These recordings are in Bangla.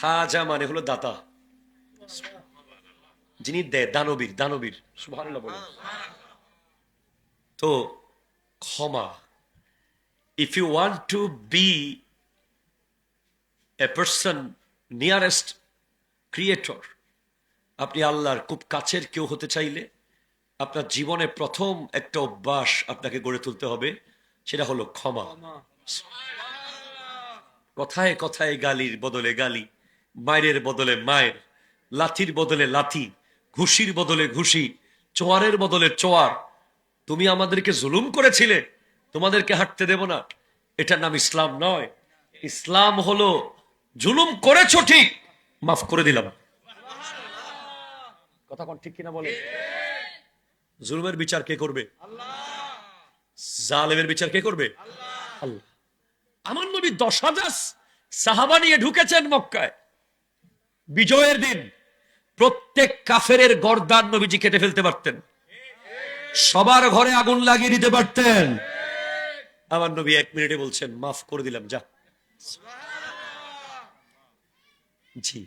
খাজা মানে হলো দাতা। যিনি দেয় দানবীর দানবীর। তো ক্ষমা। If you want to be a person nearest creator আপনি আল্লাহর খুব কাছের কেউ হতে চাইলে আপনার জীবনে প্রথম একটা অভ্যাস আপনাকে গড়ে তুলতে হবে সেটা হলো ক্ষমা। কথায় কথায় গালির বদলে গালি। মায়ের বদলে মায়ের, লাথির বদলে লাথি, ঘুষির বদলে ঘুষি, চোয়ারের বদলে চোয়ার। তুমি আমাদেরকে জুলুম করেছিলে, তোমাদেরকে হাঁটতে দেব না। এটার নাম ইসলাম নয়। ইসলাম হলো, জুলুম করেছ ঠিক, মাফ করে দিলাম। কথা কোন ঠিক কিনা বলে? জুলুমের বিচার কে করবে? জালেমের বিচার কে করবে? আল্লাহ। আমার নবী দশ হাজার সাহাবা নিয়ে ঢুকেছেন মক্কায়। বিজয়ের দিন প্রত্যেক কাফেরের গর্দান নবীজি কেটে ফেলতে পারতেন। সবার ঘরে আগুন লাগিয়ে দিতে পারতেন। আমার নবী এক মিনিটে বলছেন, মাফ করে দিলাম, যা। জি।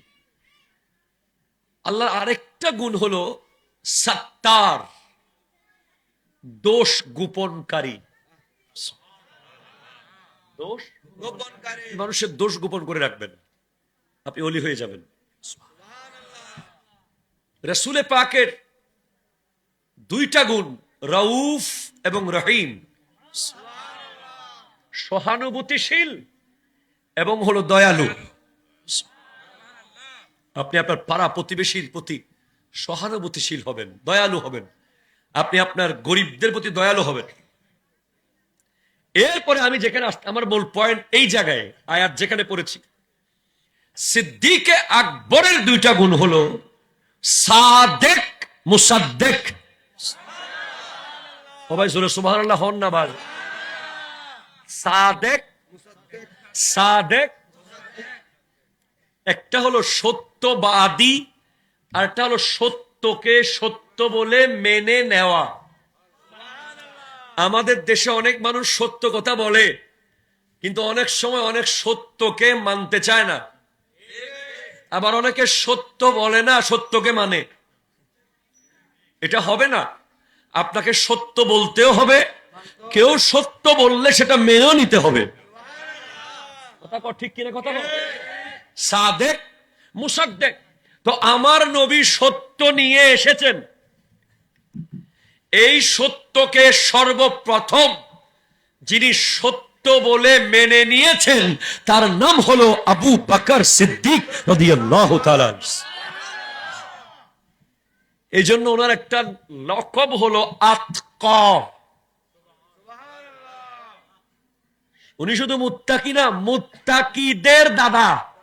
আল্লাহর আরেকটা গুণ হলো সাত্তার, দোষ গোপনকারী। দোষ গোপনকারী। মানুষের দোষ গোপন করে রাখবেন। আপনি অলি হয়ে যাবেন। রসুলে পাকের দুইটা গুণ, রউফ এবং রহিম। সহানুভূতিশীল এবং হলো দয়ালু। আপনি আপনার পাড়া প্রতিবেশীর প্রতি সহানুভূতিশীল হবেন, দয়ালু হবেন। আপনি আপনার গরিবদের প্রতি দয়ালু হবেন। এরপরে আমি যেখানে আমার মূল পয়েন্ট এই জায়গায়, আয়াত যেখানে পড়েছি, সিদ্দিকে আকবরের দুইটা গুণ হলো সাদেক, মুসাদ্দেক। সবাই জোরে সুবহানাল্লাহ হন না বার সাদেক সাদেক। একটা হলো সত্যবাদী, আর একটা হলো সত্যকে সত্য বলে মেনে নেওয়া। আমাদের দেশে অনেক মানুষ সত্য কথা বলে, কিন্তু অনেক সময় অনেক সত্যকে মানতে চায় না। আবার অনেকে সত্য বলে না, সত্যকে মানে। এটা হবে না। আপনাকে সত্য বলতেও হবে। কেউ সত্য বললে সেটা মেনেও নিতে হবে। ঠিক কিনা কথা? সাদেক, মুসাদ্দেক। তো আমার নবী সত্য নিয়ে এসেছেন। এই সত্যকে সর্বপ্রথম যিনি সত্য বলে মেনে নিয়েছেন। তার নাম হলো আবু বাকর সিদ্দিক এই জন্য ওনার একটা লকব হলো আতক। উনি শুধু মুত্তাকি না, মুত্তাকিদের দাদা।